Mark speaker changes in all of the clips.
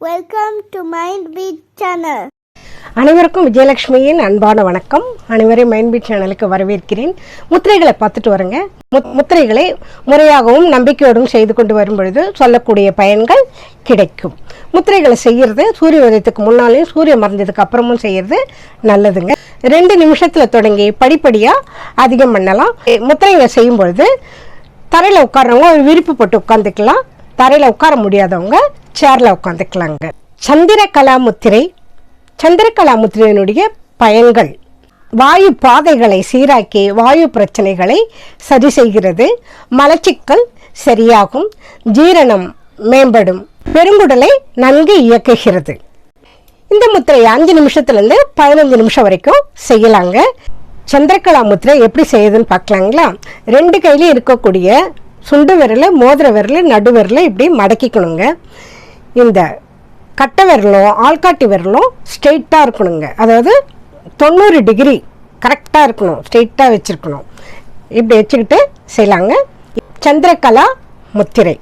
Speaker 1: Welcome to Mind Beat channel
Speaker 2: அனைவருக்கும் விஜயலட்சுமியின் அன்பான வணக்கம். அனைவரையும் மைன்பீட் சேனலுக்கு வரவேற்கிறேன். முத்திரைகளை பார்த்துட்டு வரேங்க. முத்- முத்திரைகளை முறையாகவும் நம்பிக்கையோடும் செய்து கொண்டு வரும் பொழுது சொல்லக்கூடிய பயன்கள் கிடைக்கும். முத்திரைகளை செய்கிறது சூரிய உதயத்துக்கு முன்னாலேயும் சூரிய மறைஞ்சதுக்கு அப்புறமும் செய்கிறது நல்லதுங்க. ரெண்டு நிமிஷத்தில் தொடங்கி படிப்படியாக அதிகம் பண்ணலாம். முத்திரைகளை செய்யும் பொழுது தரையில் உட்கார்றவங்க ஒரு விரிப்பு போட்டு உட்காந்துக்கலாம் தரையில் உட்கார முடியாதவங்க சேரில் உட்காந்துக்கலாங்க. சந்திரகலா முத்திரை சந்திரகலா முத்திரையினுடைய பயன்கள். வாயு பாதைகளை சீராக்கி வாயு பிரச்சனைகளை சரி செய்கிறது. மலச்சிக்கல் சரியாகும். ஜீரணம் மேம்படும். பெருங்குடலை நன்கு இயக்குகிறது. இந்த முத்திரை அஞ்சு நிமிஷத்துலேருந்து பதினஞ்சு நிமிஷம் வரைக்கும் செய்யலாங்க. சந்திரகலா முத்திரை எப்படி செய்யுதுன்னு பார்க்கலாங்களா? ரெண்டு கையிலையும் இருக்கக்கூடிய சுண்டு விரல் மோதிர விரல் நடு விரலை இப்படி மடக்கிக்கணுங்க. இந்த கட்டை விரலும் ஆள்காட்டி விரலும் ஸ்ட்ரெயிட்டாக இருக்கணுங்க. அதாவது தொண்ணூறு டிகிரி கரெக்டாக இருக்கணும் ஸ்ட்ரெயிட்டாக வச்சுருக்கணும். இப்படி வச்சுக்கிட்டு செய்யலாங்க. சந்திரகலா முத்திரை.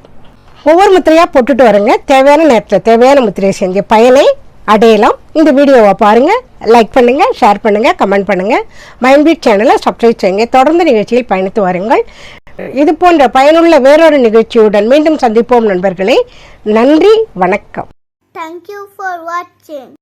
Speaker 2: ஒவ்வொரு முத்திரையாக போட்டுட்டு வரேங்க. தேவையான நேரத்தில் தேவையான முத்திரையை செஞ்சு பயனை அடையலாம். இந்த வீடியோவை பாருங்கள் லைக் பண்ணுங்கள் ஷேர் பண்ணுங்கள் கமெண்ட் பண்ணுங்கள் மைண்ட்பீட் சேனலை சப்ஸ்கிரைப் செய்யுங்க. தொடர்ந்து நிகழ்ச்சியில் பயணித்து வாருங்கள். இது போன்ற பயனுள்ள வேறொரு நிகழ்ச்சியுடன் மீண்டும் சந்திப்போம் நண்பர்களே நன்றி வணக்கம்
Speaker 1: தேங்க்யூ ஃபார் வாட்சிங்.